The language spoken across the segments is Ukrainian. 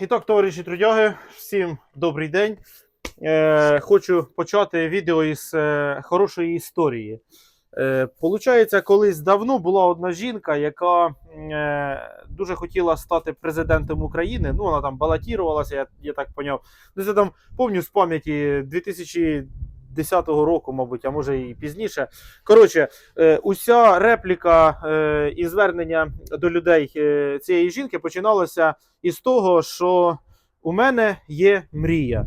І так, товариші трудяги, всім добрий день. Е, хочу почати відео із е, хорошої історії. Е, Получається, колись давно була одна жінка, яка е, дуже хотіла стати президентом України. Ну, вона там балотірувалася, я, я так поняв. Ну, це там пам'ятаю з пам'яті 2010 року, мабуть, а може і пізніше. Коротше, е, уся репліка е, і звернення до людей е, цієї жінки починалося із того, що у мене є мрія.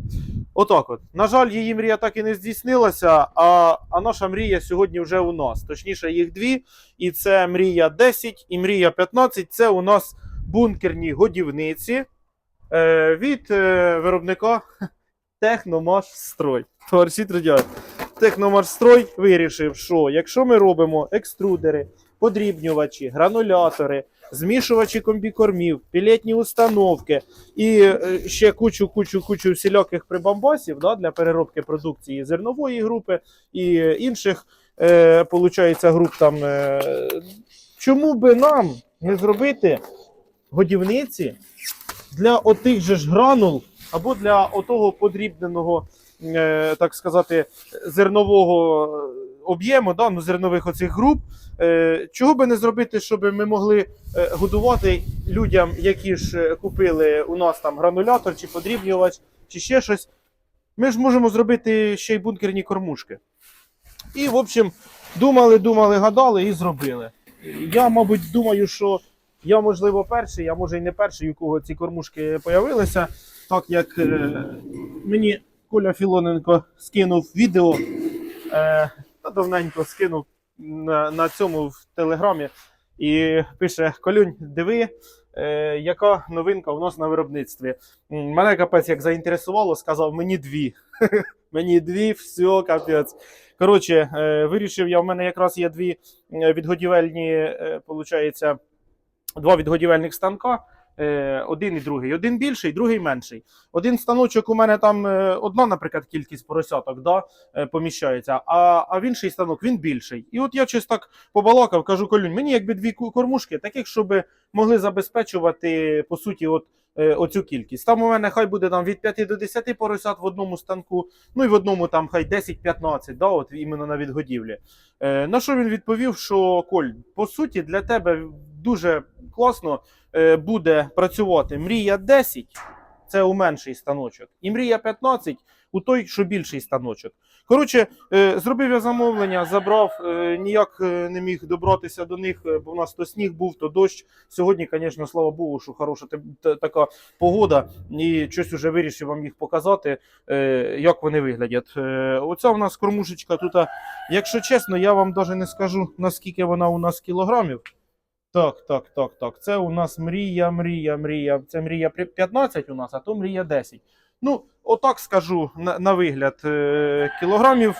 Отак от. На жаль, її мрія так і не здійснилася, а, а наша мрія сьогодні вже у нас. Точніше, їх дві. І це мрія 10 і мрія 15. Це у нас бункерні годівниці е, від е, виробника Техномашстрой. Товариші друзі, Техномашстрой вирішив, що якщо ми робимо екструдери, подрібнювачі, гранулятори, змішувачі комбікормів, пілетні установки і е, ще кучу, кучу, кучу всіляких прибамбасів да, для переробки продукції зернової групи і інших, е, получається, груп там. Е, чому би нам не зробити годівниці для отих же ж гранул або для отого подрібненого, е, так сказати, зернового об'єму, да, ну, зернових оцих груп. Е, чого би не зробити, щоб ми могли е, годувати людям, які ж купили у нас там гранулятор чи подрібнювач, чи ще щось. Ми ж можемо зробити ще й бункерні кормушки. І, в общем, думали, думали, гадали і зробили. Я, мабуть, думаю, що я, можливо, перший, а може й не перший, у кого ці кормушки появилися. Так як е, мені Коля Філоненко скинув відео, е, та давненько скинув на, на цьому в телеграмі і пише: Колюнь, диви, е, яка новинка у нас на виробництві. Мене капець як заінтересувало, сказав мені дві. Мені дві, все, капець. Коротше, е, вирішив я, в мене якраз є дві е, відгодівельні, получається, два відгодівельних станка. е, Один і другий. Один більший, другий менший. Один станочок у мене там е, одна, наприклад, кількість поросяток да, е, поміщається, а, а в інший станок він більший. І от я щось так побалакав, кажу, Колюнь, мені якби дві кормушки, таких, щоб могли забезпечувати, по суті, от, оцю кількість. Там у мене хай буде там від 5 до 10 поросят в одному станку, ну і в одному там хай 10-15, да, от іменно на відгодівлі. На що він відповів, що Коль, по суті, для тебе дуже класно е, буде працювати мрія 10, це у менший станочок, і мрія 15 у той, що більший станочок. Коротше, е, зробив я замовлення, забрав, е, ніяк не міг добратися до них, бо в нас то сніг був, то дощ. Сьогодні, звісно, слава Богу, що хороша така погода, і щось уже вирішив вам їх показати, як вони виглядять. Оця у нас кормушечка тут, якщо чесно, я вам навіть не скажу, наскільки вона у нас кілограмів. Так, так, так, так. Це у нас мрія, мрія, мрія. Це мрія 15 у нас, а то мрія 10. Ну, отак скажу на, на вигляд. Е, кілограмів.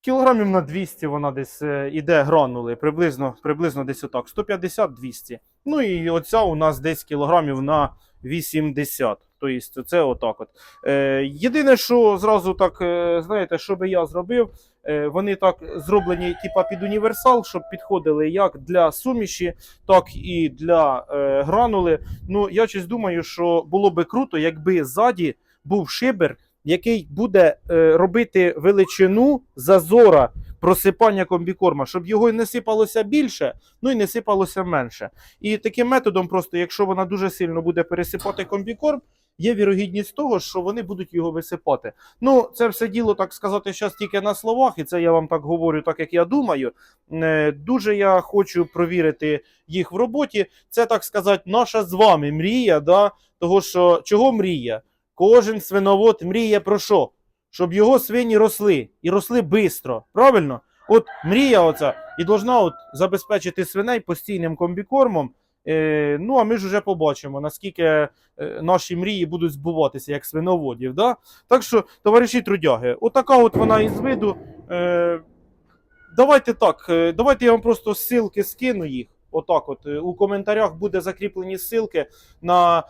Кілограмів на 200 вона десь е, іде гранули, приблизно, приблизно десь отак. 150-200. Ну і оця у нас десь кілограмів на 80. Тобто це отак от. Е, єдине, що зразу так, знаєте, що би я зробив, вони так зроблені, типа під універсал, щоб підходили як для суміші, так і для е, гранули. Ну, я щось думаю, що було би круто, якби ззаді був шибер, який буде е, робити величину зазора просипання комбікорма, щоб його і не сипалося більше, ну і не сипалося менше. І таким методом, просто якщо вона дуже сильно буде пересипати комбікорм, є вірогідність того, що вони будуть його висипати. Ну, це все діло, так сказати, зараз тільки на словах, і це я вам так говорю, так як я думаю. Е, Дуже я хочу провірити їх в роботі. Це так сказати, наша з вами мрія. Да? Того, що чого мрія? Кожен свиновод мріє про що? Щоб його свині росли і росли швидко. Правильно? От мрія оця і должна от забезпечити свиней постійним комбікормом. Е, ну, а ми ж вже побачимо, наскільки е, наші мрії будуть збуватися як свиноводів. Да? Так що, товариші трудяги, отака от вона із виду. Е, давайте так, давайте я вам просто ссылки скину їх. отак от, у коментарях буде закріплені ссылки на,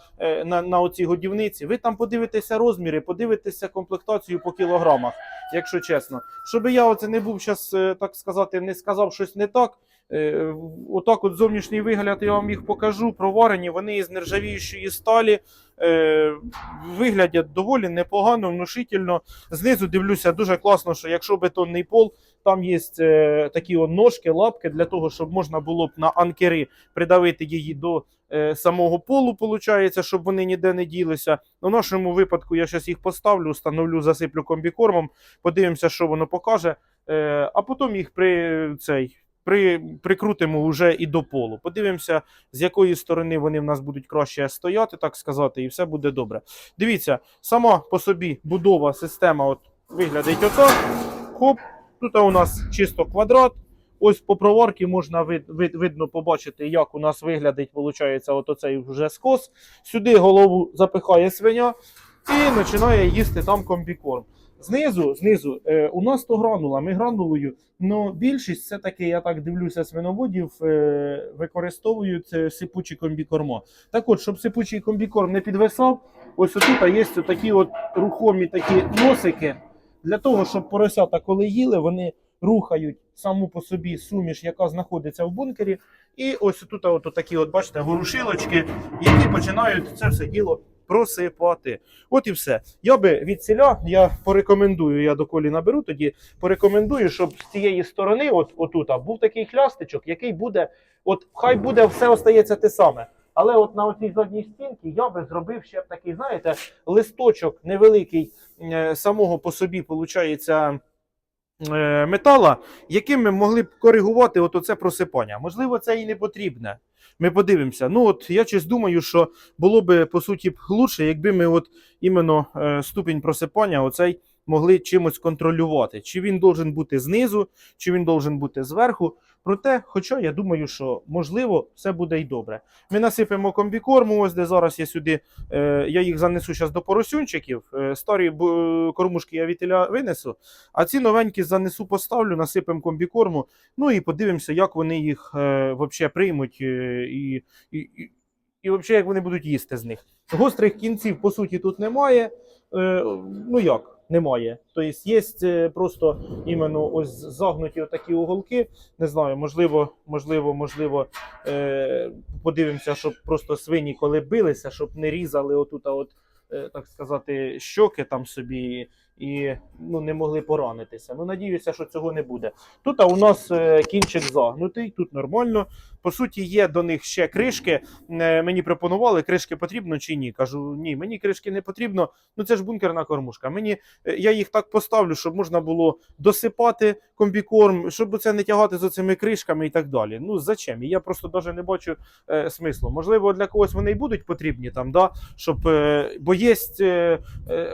на, на оці годівниці. Ви там подивитеся розміри, подивитеся комплектацію по кілограмах, якщо чесно. Щоб я оце не був зараз, так сказати, не сказав щось не так. Е, Отак, от зовнішній вигляд я вам їх покажу. Проварені, вони із нержавіючої сталі. Е, Виглядять доволі непогано, внушительно. Знизу дивлюся дуже класно, що якщо бетонний пол, там є е, такі ножки, лапки для того, щоб можна було б на анкери придавити її до самого полу, виходить, щоб вони ніде не ділися. У нашому випадку я зараз їх поставлю, встановлю, засиплю комбікормом, подивимося, що воно покаже, а потім їх при цей. При, прикрутимо вже і до полу. Подивимося, з якої сторони вони в нас будуть краще стояти, так сказати, і все буде добре. Дивіться, сама по собі будова система от виглядить отак. Хоп, тут у нас чисто квадрат. Ось по проварці можна вид, вид, видно побачити, як у нас виглядить, виходить, от оцей вже скос. Сюди голову запихає свиня і починає їсти там комбікорм. Знизу, знизу е, у нас то гранула, ми гранулою, але більшість все-таки, я так дивлюся, свиноводів е, використовують е, сипучі комбікорма. Так от, щоб сипучий комбікорм не підвисав, ось тут є такі от рухомі такі носики, для того, щоб поросята, коли їли, вони рухають саму по собі суміш, яка знаходиться в бункері. І ось тут от такі, от, бачите, ворушилочки, які починають це все діло просипати. От і все. Я би від селя, я порекомендую, я до колі наберу тоді, порекомендую, щоб з цієї сторони, от отут, був такий хлястичок, який буде, от хай буде, все остається те саме. Але от на оцій задній стінці я би зробив ще такий, знаєте, листочок невеликий е, самого по собі, виходить, е, метала, яким ми могли б коригувати от оце просипання. Можливо, це і не потрібне. Ми подивимося. Ну от я щось думаю, що було би по суті лучше, якби ми от іменно е, ступінь просипання оцей могли чимось контролювати. Чи він должен бути знизу, чи він должен бути зверху. Проте, хоча я думаю, що можливо все буде й добре. Ми насипемо комбікорму, ось де зараз я сюди. Е, я їх занесу зараз до поросюнчиків. Е, старі кормушки я вітеля винесу, а ці новенькі занесу, поставлю, насипемо комбікорму. Ну і подивимося, як вони їх е, вообще приймуть е, і, і, і, і як вони будуть їсти з них. Гострих кінців, по суті, тут немає. Е, ну як? Немає. Тобто є е, просто іменно ось загнуті отакі уголки. Не знаю, можливо, можливо, можливо, е, подивимося, щоб просто свині, коли билися, щоб не різали отут, от, е, так сказати, щоки там собі і ну, не могли поранитися. Ну, надіюся, що цього не буде. Тут а у нас е, кінчик загнутий, тут нормально. По суті, є до них ще кришки. Е, Мені пропонували, кришки потрібно чи ні. Кажу, ні, мені кришки не потрібно. Ну це ж бункерна кормушка. Мені е, я їх так поставлю, щоб можна було досипати комбікорм, щоб це не тягати з цими кришками і так далі. Ну зачем? Я просто навіть не бачу е, смислу. Можливо, для когось вони й будуть потрібні там, да? щоб, е, бо є е,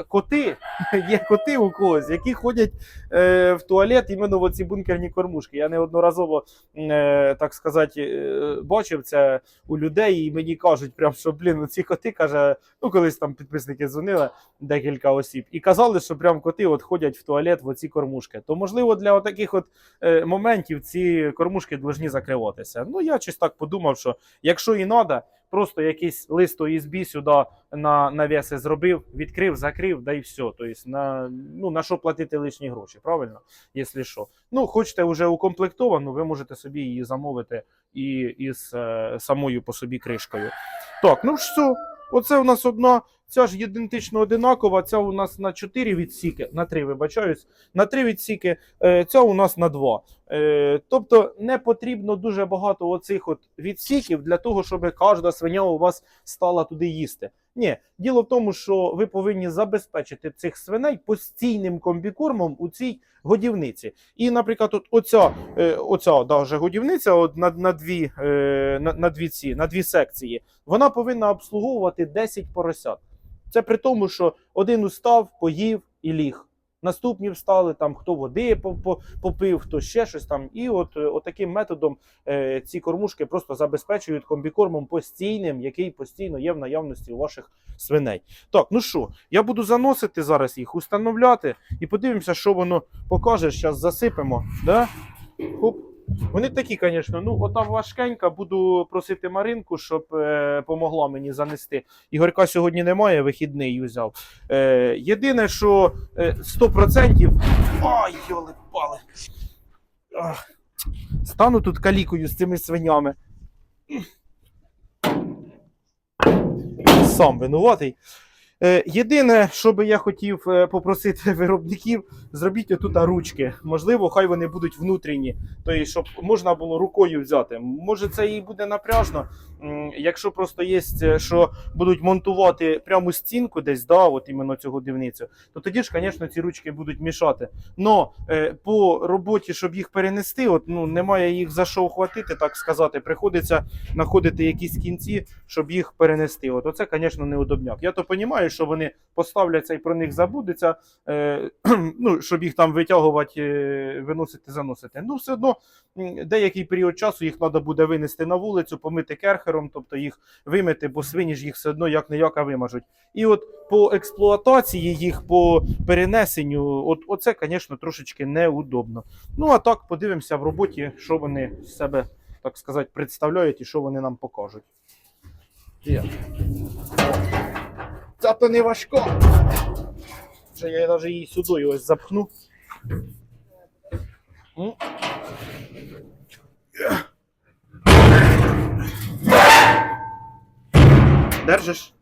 коти, є коти у когось, які ходять е, в туалет іменно в оці бункерні кормушки. Я неодноразово, е, так сказати, е, бачив це у людей, і мені кажуть, прям, що блін, ці коти каже, ну колись там підписники дзвонили декілька осіб, і казали, що прям коти от ходять в туалет в оці кормушки. То можливо для таких от е, моментів ці кормушки повинні закриватися. Ну я щось так подумав, що якщо і треба, просто якийсь лист ОСБ сюди на навіси зробив, відкрив, закрив, да і все. Тобто на, ну, на що платити лишні гроші, правильно? Якщо що. Ну, хочете вже укомплектовану, ви можете собі її замовити і із е, самою по собі кришкою. Так, ну все, оце у нас одна. Ця ж ідентично одинакова, ця у нас на 4 відсіки, на 3, вибачаюсь, на 3 відсіки, е, ця у нас на 2. Е, тобто не потрібно дуже багато оцих от відсіків для того, щоб кожна свиня у вас стала туди їсти. Ні, діло в тому, що ви повинні забезпечити цих свиней постійним комбікормом у цій годівниці. І, наприклад, от оця, е, оця даже годівниця от на, на, дві, е, на, на, дві ці, на дві секції, вона повинна обслуговувати 10 поросят. Це при тому, що один устав, поїв і ліг. Наступні встали, там хто води по- по- попив, хто ще щось там. І от, е, от таким методом е, ці кормушки просто забезпечують комбікормом постійним, який постійно є в наявності у ваших свиней. Так, ну що, я буду заносити зараз їх, установляти і подивимося, що воно покаже. Зараз засипемо. Да? Хоп. Вони такі, звісно, ну ота важкенька, буду просити Маринку, щоб е, помогла мені занести. Ігорка сьогодні немає, вихідний взяв. Е, єдине, що е, 100%. Ай, йоли пали. Стану тут калікою з цими свинями. Сам винуватий. Е, Єдине, що би я хотів е, попросити виробників, зробіть отут ручки. Можливо, хай вони будуть внутрішні, тобто, щоб можна було рукою взяти. Може, це і буде напряжно. Якщо просто є, е, що будуть монтувати пряму стінку десь, да, от іменно цю годівницю, то тоді ж, звісно, ці ручки будуть мішати. Но по роботі, щоб їх перенести, от, ну, немає їх за що ухватити, так сказати. Приходиться знаходити якісь кінці, щоб їх перенести. От оце, звісно, неудобняк. Я то розумію, що вони поставляться і про них забудеться, е, ну, щоб їх там витягувати, е, виносити, заносити. Ну, все одно деякий період часу їх треба буде винести на вулицю, помити керхером, тобто їх вимити, бо свині ж їх все одно як не яка вимажуть. І от по експлуатації їх, по перенесенню, от, оце, звісно, трошечки неудобно. Ну, а так подивимося в роботі, що вони з себе, так сказати, представляють і що вони нам покажуть. Є. Це то не важко. Вже я навіть її сюди ось запхну. Держиш?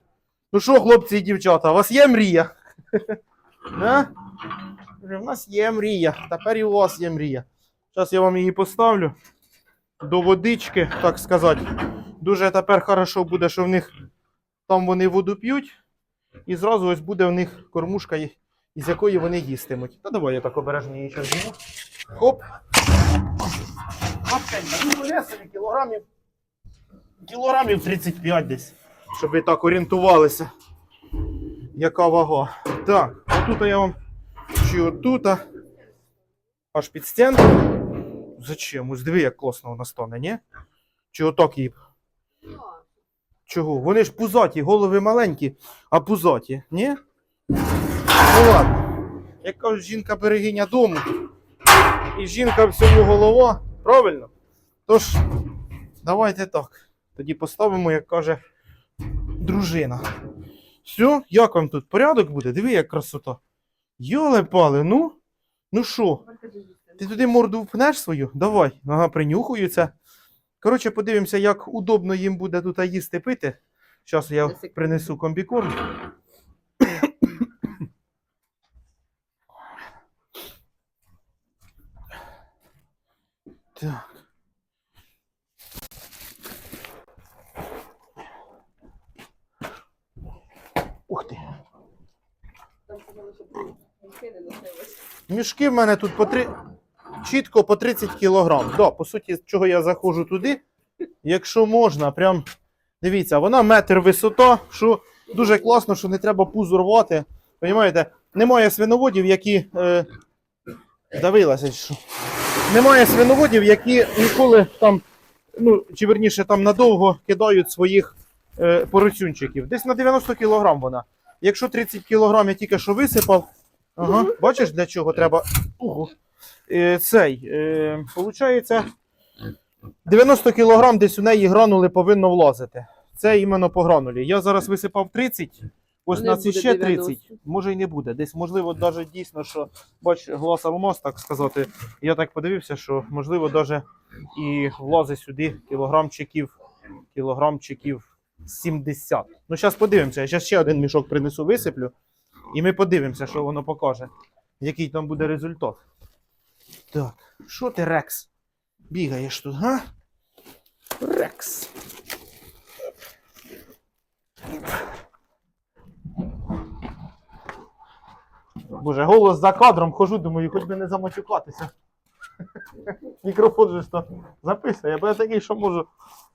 Ну що, хлопці і дівчата, у вас є мрія? А? У нас є мрія. Тепер і у вас є мрія. Зараз я вам її поставлю до водички, так сказати. Дуже тепер хорошо буде, що в них там вони воду п'ють, і зразу ось буде в них кормушка, із якої вони їстимуть. Та давай я так обережно її зніму. Хоп. Лапкенька, ну кілограмів. Кілограмів 35 десь. Щоб ви так орієнтувалися. Яка вага. Так, отут я вам чи отут. Аж під стінку. Зачем? Ось диви, як класно вона стане, ні? Чи отак її? Чого? Вони ж пузаті, голови маленькі, а пузаті, ні? Ну ладно. Як кажуть, жінка берегиня дому. І жінка всьому голова. Правильно? Тож, давайте так. Тоді поставимо, як каже дружина. Все, як вам тут? Порядок буде? Диви, як красота. Йоле пали, ну? Ну що? Ти туди морду впнеш свою? Давай. Ага, принюхуються. Коротше, подивимося, як удобно їм буде тут їсти пити. Зараз я принесу комбікорм. Так. Ух ти. Мішки в мене тут по три... чітко по 30 кілограм. Да, по суті, чого я заходжу туди. Якщо можна, прям дивіться, вона метр висота, що дуже класно, що не треба пузо рвати. Понімаєте? Немає свиноводів, які. Е... Давилася, що. Немає свиноводів, які ніколи там, ну, чи верніше там надовго кидають своїх е, поросюнчиків. Десь на 90 кілограм вона. Якщо 30 кілограм я тільки що висипав, ага, бачиш, для чого треба. Ого. Е, цей. Е, получається, 90 кілограм десь у неї гранули повинно влазити. Це іменно по гранулі. Я зараз висипав 30, ось на ці ще 90. 30. Може і не буде. Десь, можливо, навіть дійсно, що бач, глаз алмаз, так сказати. Я так подивився, що можливо навіть і влазить сюди кілограмчиків, кілограмчиків 70. Ну, зараз подивимося. Я зараз ще один мішок принесу, висиплю, і ми подивимося, що воно покаже, який там буде результат. Так, що ти, Рекс? Бігаєш тут, га? Рекс. Боже, голос за кадром хожу, думаю, хоч би не замачукатися. Мікрофон же ж то записує, бо я такий, що можу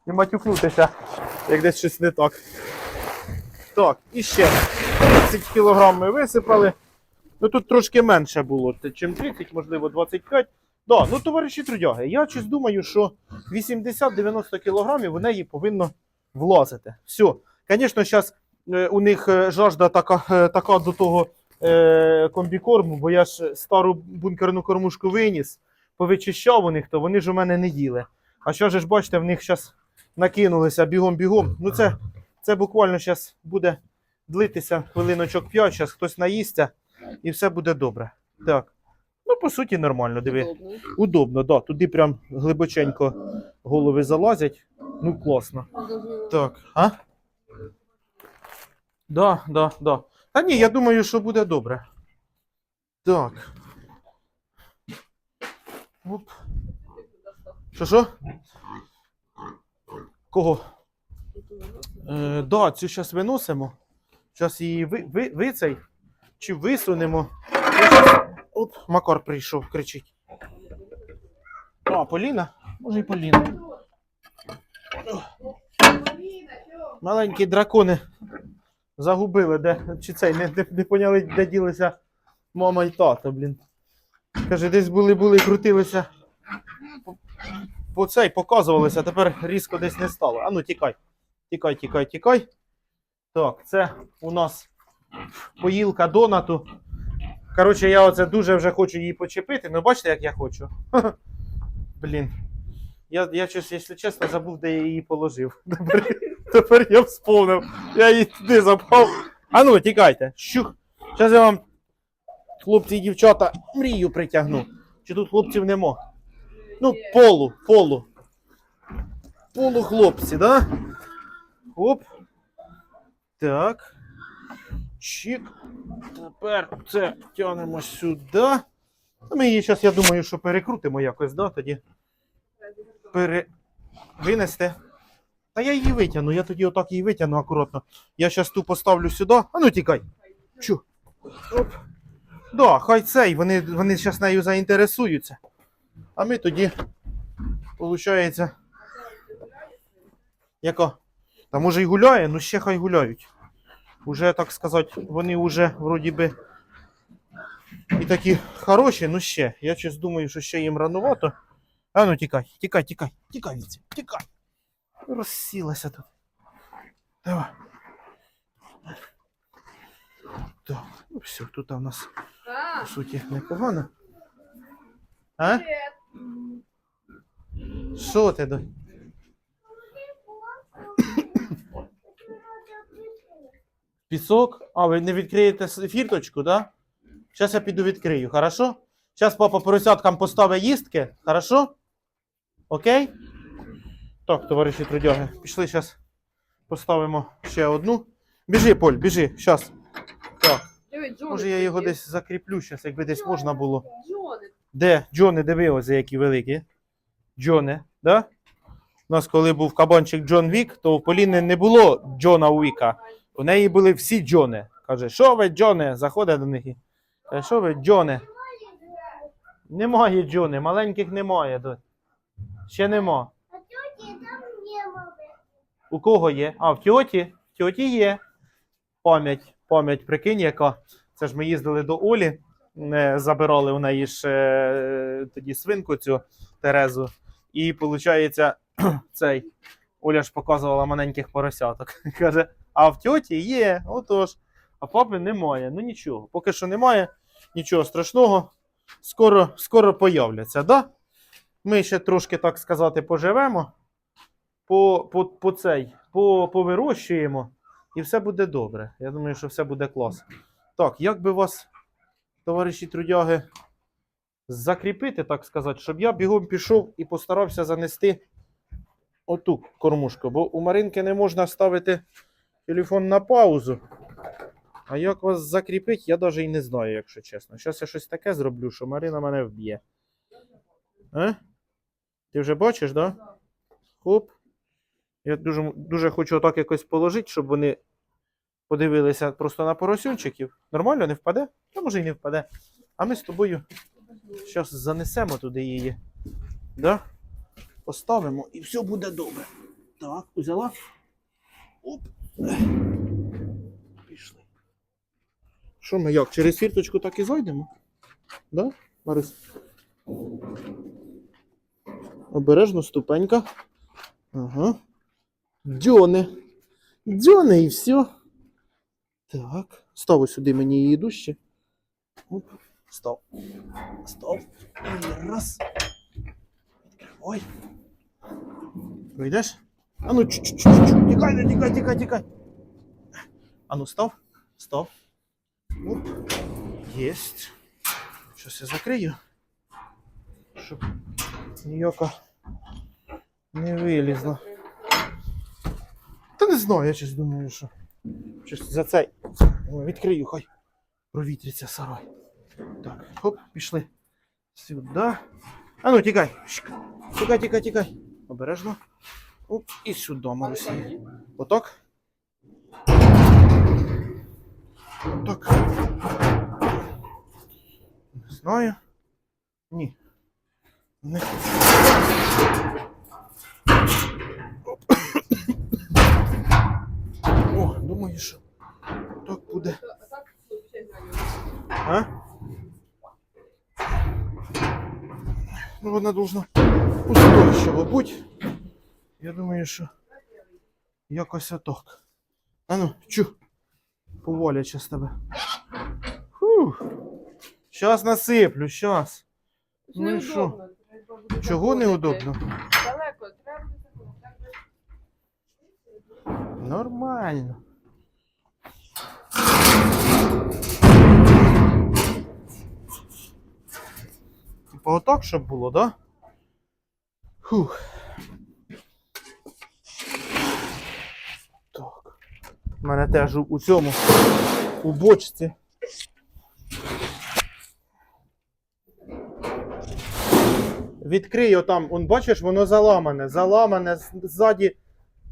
і матюкнутися, як десь щось не так. Так, і ще 30 кг ми висипали. Ну тут трошки менше було, чим 30, можливо, 25. Да, ну, товариші трудяги, я щось думаю, що 80-90 кг у неї повинно влазити. Все. Звісно, зараз у них е, жажда така, е, така до того е, комбікорму, бо я ж стару бункерну кормушку виніс. повичищав у них, то вони ж у мене не їли. А що ж бачите, в них зараз накинулися бігом-бігом. Ну це, це буквально зараз буде длитися хвилиночок 5, зараз хтось наїсться і все буде добре. Так. Ну, по суті, нормально, диви. Удобно. Удобно, да. Туди прям глибоченько голови залазять. Ну, класно. Так, а? Да, да, да. Та ні, я думаю, що буде добре. Так. Оп. Що що? Кого? Е, да, цю зараз виносимо. Зараз її ви, ви, ви цей, чи висунемо. Оп, Макар прийшов, кричить. А, Поліна? Може і Поліна. Маленькі дракони загубили, де, чи цей, не, не, не поняли, де ділися мама і тато, блін. Каже, десь були, були, крутилися. По цей показувалися, тепер різко десь не стало. А ну тікай. Тікай, тікай, тікай. Так, це у нас поїлка донату. Коротше, я оце дуже вже хочу її почепити. Ну бачите, як я хочу. Блін. Я, я щось, якщо чесно, забув, де я її положив. Тепер, тепер я вспомнив. Я її туди запав. А ну, тікайте. Щух. Зараз я вам, хлопці і дівчата, мрію притягну. Чи тут хлопців нема? Ну, полу, полу. Полу хлопці, да? Оп. Так. Чик. Тепер це тягнемо сюди. Ми її зараз, я думаю, що перекрутимо якось, да, тоді. Пере... Винести. Та я її витягну, я тоді отак її витягну акуратно. Я зараз ту поставлю сюди. А ну тікай. Чу. Оп. Да, хай цей, вони, вони зараз нею заінтересуються. А ми тоді, виходить, яка? Та може й гуляє, ну ще хай гуляють. Уже, так сказати, вони вже вроді би і такі хороші, ну ще. Я щось думаю, що ще їм ранувато. А ну тікай, тікай, тікай, тікай від цього, тікай. Розсілася тут. Давай. Так, ну все, тут у нас по суті непогано. А? Що ти Пісок? А, ви не відкриєте фірточку, да? Зараз я піду відкрию, хорошо? Зараз папа поросяткам поставить їстки, хорошо? Окей? Так, товариші трудяги, пішли зараз поставимо ще одну. Біжи, Поль, біжи, зараз. Так, може я його десь закріплю, зараз, якби десь можна було. Де? Джони, диви, ось які великі. Джони, да? У нас, коли був кабанчик Джон Вік, то в Поліни не було Джона Уіка. У неї були всі Джони. Каже, що ви, Джони? Заходить до них і каже, що ви, Джони? Немає Джони, маленьких немає. донь. Ще нема. А тети там не было. У кого є? А, в тьоті? В тьоті є. Пам'ять, пам'ять, прикинь, яка. Це ж ми їздили до Олі, забирали у неї ж е, тоді свинку цю Терезу. І виходить, цей Оля ж показувала маленьких поросяток. Каже: а в тьоті є, отож. А папи немає. Ну нічого. Поки що немає, нічого страшного. Скоро, скоро появляться, да? Ми ще трошки, так сказати, поживемо по, по, по цей, по, повирощуємо, і все буде добре. Я думаю, що все буде клас. Так, як би вас, товариші трудяги, закріпити, так сказати, щоб я бігом пішов і постарався занести оту кормушку. Бо у Маринки не можна ставити телефон на паузу. А як вас закріпити, я навіть і не знаю, якщо чесно. Зараз я щось таке зроблю, що Марина мене вб'є. А? Ти вже бачиш, так? Да? Хоп. Я дуже, дуже хочу отак якось положити, щоб вони подивилися просто на поросюнчиків. Нормально не впаде? Та може і не впаде. А ми з тобою зараз занесемо туди її. Да? Поставимо і все буде добре. Так, взяла. Оп. Пішли. Що ми як? Через фірточку так і зайдемо? Да, Марис? Обережно ступенька. Ага. Дьони. Дьони і все. Так. Стави сюди мені її дужче. Оп. Стоп. Стоп. І раз. Ой. Вийдеш? А ну, чу-чу-чу-чу. Тікай, тікай, тікай, тікай. А ну, стоп. Стоп. Оп. Єсть. Щось я закрию. Щоб ніяка не вилізла. Та не знаю, я щось думаю, що. Щось за цей. Відкрию, хай. Провітриться сарай. Так, хоп, пішли. Сюди. А ну, тікай. Тікай, тікай, тікай. Обережно. Оп, і сюди, Марусі. Отак. Отак. Не знаю. Ні. Не. Оп. О, думаю, що так буде. А? Ну, вона должна устойчиво бути. Я думаю, що якось отак. А ну, чу. Поволяче з тебе. Фух. Щас насиплю, щас. Ну і що? Чого неудобно? Далеко, треба. Нормально. Типа отак, щоб було, да? Фух. Так. У мене теж у- цьому, у бочці. Відкрий отам, он бачиш, воно заламане, заламане ззаді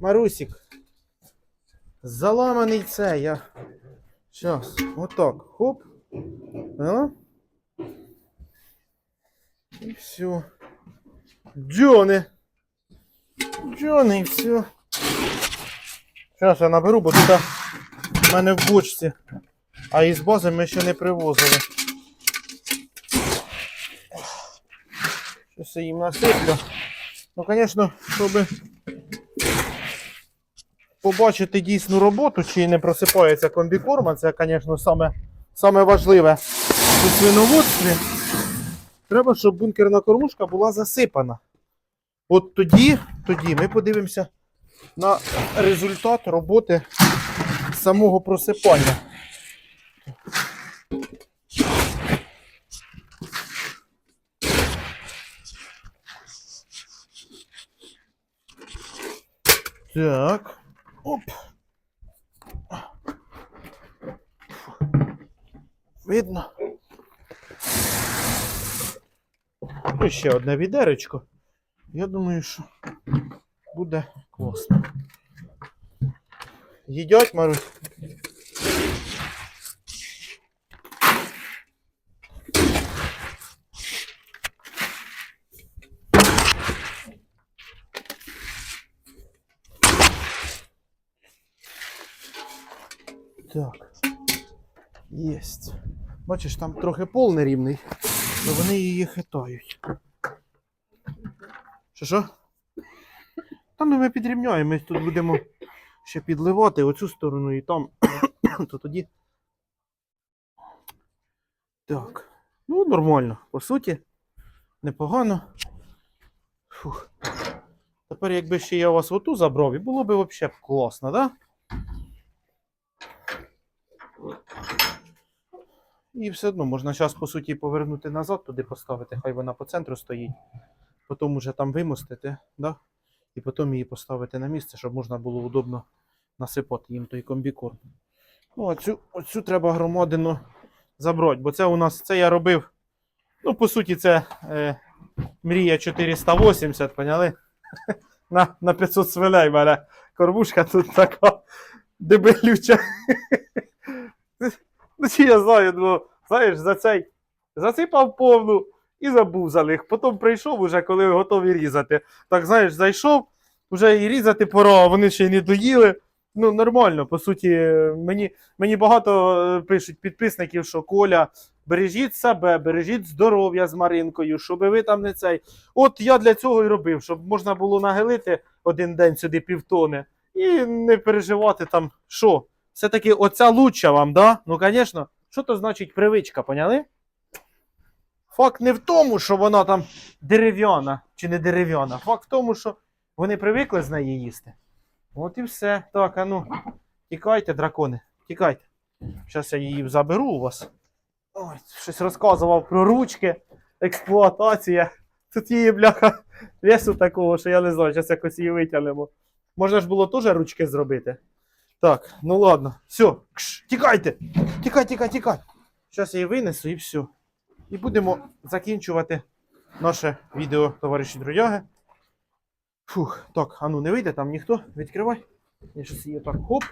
Марусік. Заламаний це я. Щас, отак. Хоп. А? І все. Джони. Джони, і все. Зараз я наберу, бо тут в мене в бочці. А із бази ми ще не привозили. Щось їм насиплю. Ну, звісно, щоб побачити дійсну роботу, чи не просипається комбікорма, це, звісно, саме, саме важливе у свиноводстві. Треба, щоб бункерна кормушка була засипана. От тоді, тоді ми подивимося на результат роботи самого просипання. Так. Оп. Видно. І ще одне відеречко. Я думаю, що буде класно. Їдять, Марусь? Так. Єсть. Бачиш, там трохи пол нерівний, то вони її хитають. Що що? Там ну, ми підрівняємо, ми тут будемо ще підливати оцю сторону і там. то тоді. Так. Ну, нормально. По суті, непогано. Фух. Тепер, якби ще я вас оту забрав, і було б взагалі класно, так? Да? І все одно можна зараз, по суті, повернути назад, туди поставити, хай вона по центру стоїть. Потім вже там вимостити, да? І потім її поставити на місце, щоб можна було удобно насипати їм той комбікорм. Ну, оцю, оцю треба громадину забрати, бо це у нас, це я робив. Ну, по суті, це е, мрія 480, поняли? На, на 500 свиней мене кормушка тут така дебелюча. Ну, чи я знаю, ну, знаєш, за цей засипав повну і забув за них. Потім прийшов уже, коли готові різати. Так, знаєш, зайшов, вже і різати пора, а вони ще й не доїли. Ну, нормально, по суті, мені, мені багато е, пишуть підписників, що Коля, бережіть себе, бережіть здоров'я з Маринкою, щоб ви там не цей. От я для цього і робив, щоб можна було нагилити один день сюди півтони і не переживати там, що. Все-таки оця лучша вам, да? Ну, звісно, що то значить привичка, поняли? Факт не в тому, що вона там дерев'яна чи не дерев'яна. Факт в тому, що вони привикли з неї їсти. От і все. Так, а ну, тікайте, дракони, тікайте. Зараз я її заберу у вас. Ой, щось розказував про ручки, експлуатація. Тут її бляха весу такого, що я не знаю, зараз якось її витягнемо. Можна ж було теж ручки зробити. Так, ну ладно. Все, кш, тікайте! Тікай, тікай, тікай. Зараз я її винесу і все. І будемо закінчувати наше відео, товариші друзяги. Фух, так, а ну не вийде там ніхто. Відкривай. Я щас її так хоп.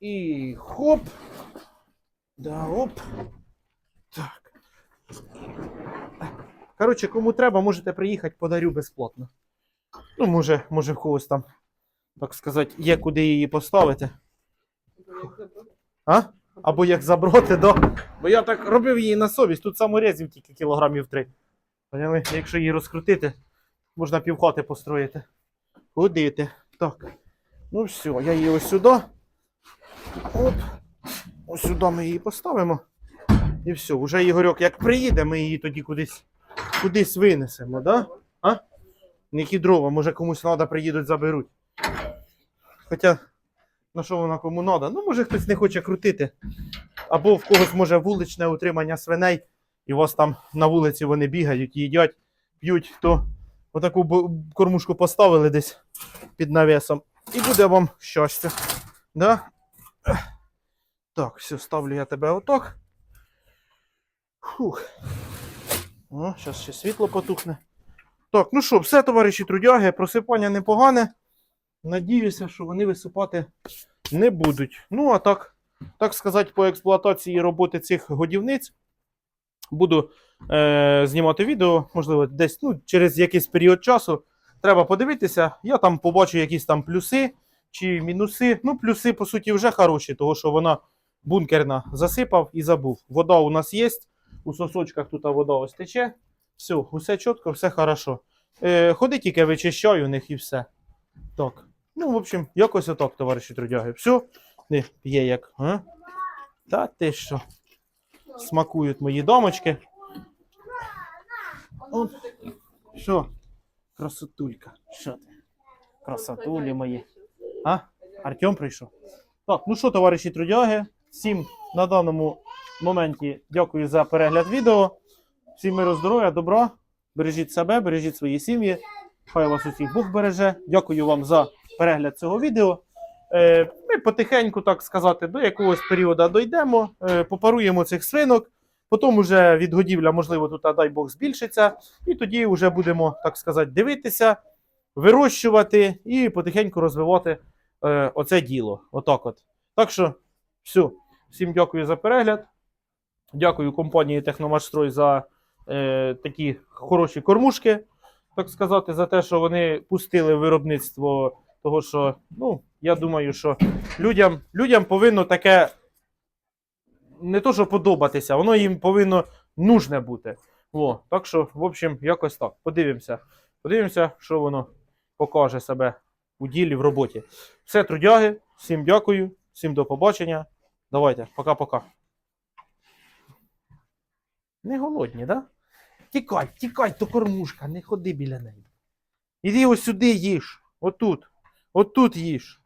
І хоп. Да, оп. Так. Коротше, кому треба, можете приїхати, подарю безплатно. Ну, може, може в когось там, так сказати, є куди її поставити. А? Або як забрати, да. Бо я так робив її на совість, тут саморезів тільки кілограмів три. Поняли? Якщо її розкрутити, можна півхати построїти. Ходити. Так. Ну все, я її ось сюди. Оп. Ось сюди ми її поставимо. І все, вже Ігорьок, як приїде, ми її тоді кудись, кудись винесемо, да? А? Які дрова, може комусь треба, приїдуть, заберуть. Хоча, на що вона кому треба? Ну, може хтось не хоче крутити. Або в когось може вуличне утримання свиней, і у вас там на вулиці вони бігають, їдять, п'ють, то отаку кормушку поставили десь під навісом. І буде вам щастя. Да? Так, все, ставлю я тебе отак. Фух. О, зараз ще світло потухне. Так, ну що, все, товариші трудяги, просипання непогане. Надіюся, що вони висипати не будуть. Ну, а так, так сказати, по експлуатації роботи цих годівниць буду е, знімати відео, можливо, десь ну, через якийсь період часу. Треба подивитися. Я там побачу якісь там плюси чи мінуси. Ну, плюси, по суті, вже хороші, тому що вона бункерна засипав і забув. Вода у нас є, у сосочках тут вода ось тече. Все, усе чітко, все хорошо. Е, ходи тільки вичищаю у них і все. Так. Ну, в общем, якось отак, товариші трудяги. Все, не п'є як. А? Та ти що? Смакують мої домочки. От. Що? Красотулька. Що ти? Красотулі мої. А? Артем прийшов. Так, ну що, товариші трудяги, всім на даному моменті дякую за перегляд відео. Всім миру, здоров'я, добра. Бережіть себе, бережіть свої сім'ї. Хай вас усіх Бог береже. Дякую вам за перегляд цього відео. Е, ми потихеньку, так сказати, до якогось періоду дійдемо, е, попаруємо цих свинок. Потім вже відгодівля, можливо, тут, а дай Бог, збільшиться. І тоді вже будемо, так сказати, дивитися, вирощувати і потихеньку розвивати е, оце діло. Отак от. Так що, все. Всім дякую за перегляд. Дякую компанії Техномашстрой за е, такі хороші кормушки, так сказати, за те, що вони пустили виробництво того, що, ну, я думаю, що людям, людям повинно таке не то, що подобатися, воно їм повинно нужне бути. О, так що, в общем, якось так. Подивимося. Подивимося, що воно покаже себе у ділі в роботі. Все, трудяги, всім дякую, всім до побачення. Давайте, пока-пока. Не голодні, да? Тікай, тікай, то кормушка, не ходи біля неї. Іди ось сюди їж. Отут. Отут їж.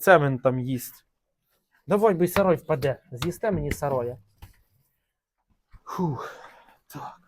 Це він там їсть. Давай, бо й сарой впаде. З'їсте мені сароя. Фух. Так.